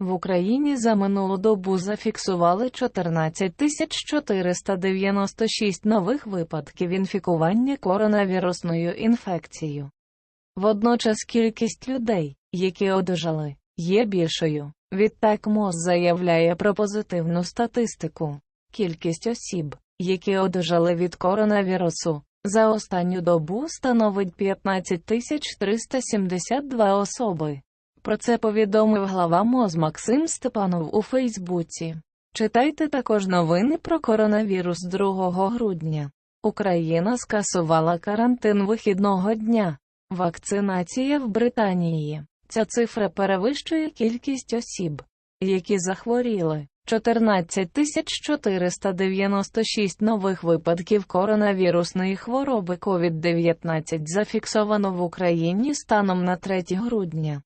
В Україні за минулу добу зафіксували 14 496 нових випадків інфікування коронавірусною інфекцією. Водночас кількість людей, які одужали, є більшою. Відтак МОЗ заявляє про позитивну статистику. Кількість осіб, які одужали від коронавірусу, за останню добу становить 15 372 особи. Про це повідомив глава МОЗ Максим Степанов у Фейсбуці. Читайте також новини про коронавірус 2 грудня. Україна скасувала карантин вихідного дня. Вакцинація в Британії. Ця цифра перевищує кількість осіб, які захворіли. 14 496 нових випадків коронавірусної хвороби COVID-19 зафіксовано в Україні станом на 3 грудня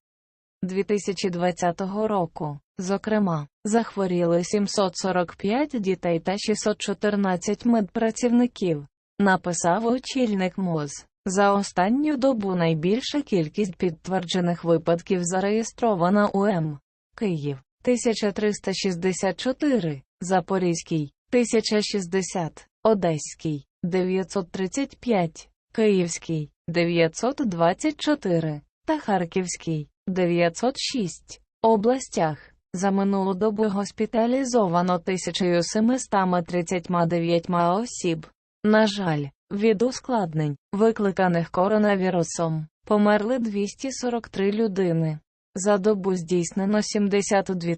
2020 року. Зокрема, захворіли 745 дітей та 614 медпрацівників, написав очільник МОЗ. За останню добу найбільша кількість підтверджених випадків зареєстрована у М. Київ 1364, Запорізький 1060, Одеський 935, Київський 924 та Харківський 906 областях. За минулу добу госпіталізовано 1739 осіб. На жаль, від ускладнень, викликаних коронавірусом, померли 243 людини. За добу здійснено 72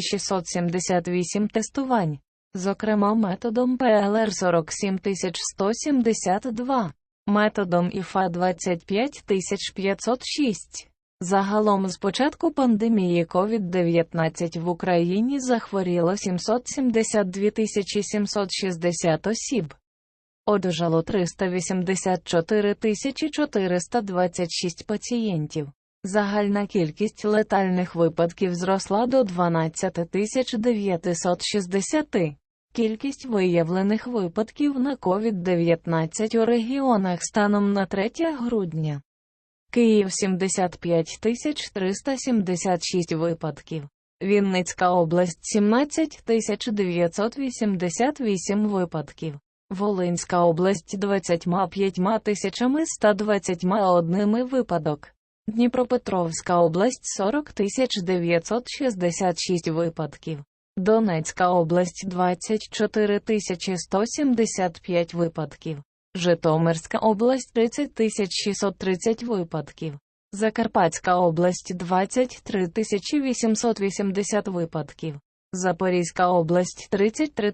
678 тестувань, зокрема методом ПЛР 47 172, методом ІФА 25 506. Загалом з початку пандемії COVID-19 в Україні захворіло 772 760 осіб. Одужало 384 426 пацієнтів. Загальна кількість летальних випадків зросла до 12 960. Кількість виявлених випадків на COVID-19 у регіонах станом на 3 грудня. Київ 75 376 випадків. Вінницька область 17 988 випадків. Волинська область 25 121 випадок. Дніпропетровська область 40 966 випадків. Донецька область 24 175 випадків. Житомирська область 30 630 випадків. Закарпатська область 23 880 випадків. Запорізька область 33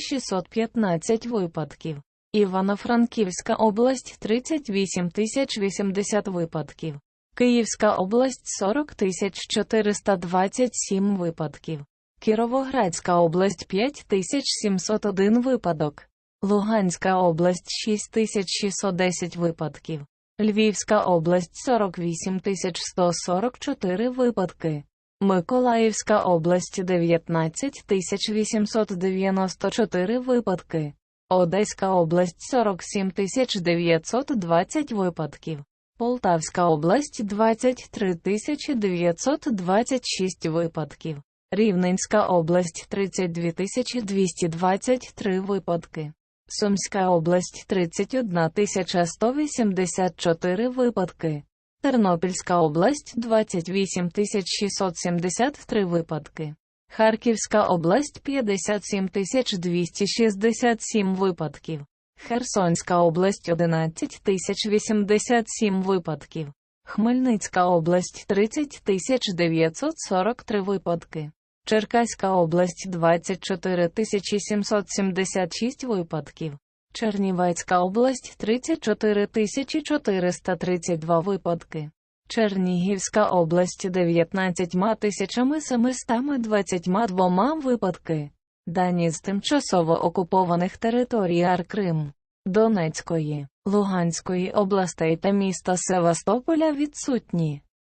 615 випадків. Івано-Франківська область 38 080 випадків. Київська область 40 427 випадків. Кіровоградська область 5701 випадок. Луганська область 6610 випадків. Львівська область 48 144 випадки. Миколаївська область 19 894 випадки. Одеська область 47 920 випадків. Полтавська область 23 926 випадків. Рівненська область 32 223 випадки. Сумська область 31 184 випадки. Тернопільська область 28 673 випадки. Харківська область 57 267 випадків. Херсонська область 11 087 випадків. Хмельницька область 30 943 випадки. Черкаська область 24 776 випадків. Чернівецька область 34 432 випадки. Чернігівська область 19 722 випадки. Дані з тимчасово окупованих територій Аркрим, Донецької, Луганської областей та міста Севастополя відсутні.